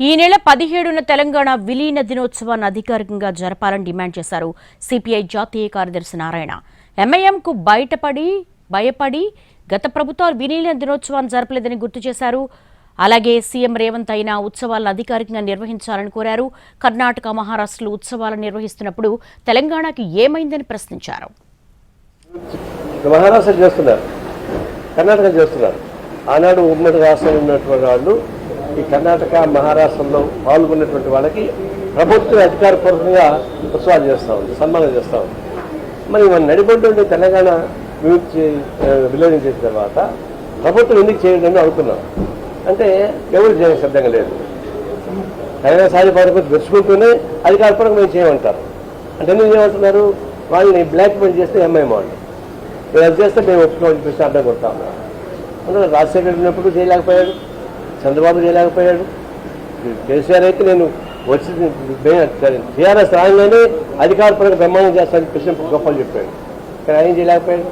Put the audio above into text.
ఈ నెల పదిహేడున తెలంగాణ విలీన దినోత్సవాన్ని అధికారికంగా జరపాలని డిమాండ్ చేశారు సిపిఐ జాతీయ కార్యదర్శి నారాయణ. ఎంఐఎంకు బయటపడి భయపడి గత ప్రభుత్వాలు విలీన దినోత్సవాన్ని జరపలేదని గుర్తు చేశారు. అలాగే సీఎం రేవంత్ అయినా ఉత్సవాలను అధికారికంగా నిర్వహించాలని కోరారు. కర్ణాటక మహారాష్ట్రలు ఉత్సవాలను నిర్వహిస్తున్నప్పుడు తెలంగాణకి ఏమైందని ప్రశ్నించారు. మహారాష్ట్ర చేస్తున్నారు. కర్ణాటక చేస్తున్నారు. ఆనాడు ఉమ్మడి రాష్ట్రంలో ఉన్నటువంటి వాళ్ళు ఈ కర్ణాటక మహారాష్ట్రలో పాల్గొన్నటువంటి వాళ్ళకి ప్రభుత్వం అధికారపూర్వకంగా ఉత్సవాలు చేస్తూ ఉంది సన్మానం చేస్తూ ఉంది. మరి మన నడిపడి తెలంగాణ విముక్తి విలీనం చేసిన తర్వాత ప్రభుత్వం ఎందుకు చేయండి అని అడుగుతున్నాం అంటే ఎవరు చేయడం సిద్ధంగా లేదు. తెలంగాణ సాధి పథకం తెచ్చుకుంటూనే అధికారపూర్వకంగా మేము చేయమంటారు. అంటే ఎందుకు చేయమంటున్నారు? వాళ్ళని బ్లాక్మెయిల్ చేస్తే ఎంఐఎం వాళ్ళు. మీరు అది చేస్తే మేము ఒప్పుకోవాలని చెప్పేసి అర్థం కొడతాము అందులో రాజశేఖర్ ఉన్నప్పుడు చేయలేకపోయాడు. చంద్రబాబు చేయలేకపోయాడు. కేసీఆర్ అయితే నేను వచ్చి టీఆర్ఎస్ రాగానే అధికారపరంగా బ్రహ్మాండం చేస్తానని చెప్పేసి గొప్పలు చెప్పాడు. కానీ ఆయన చేయలేకపోయాడు.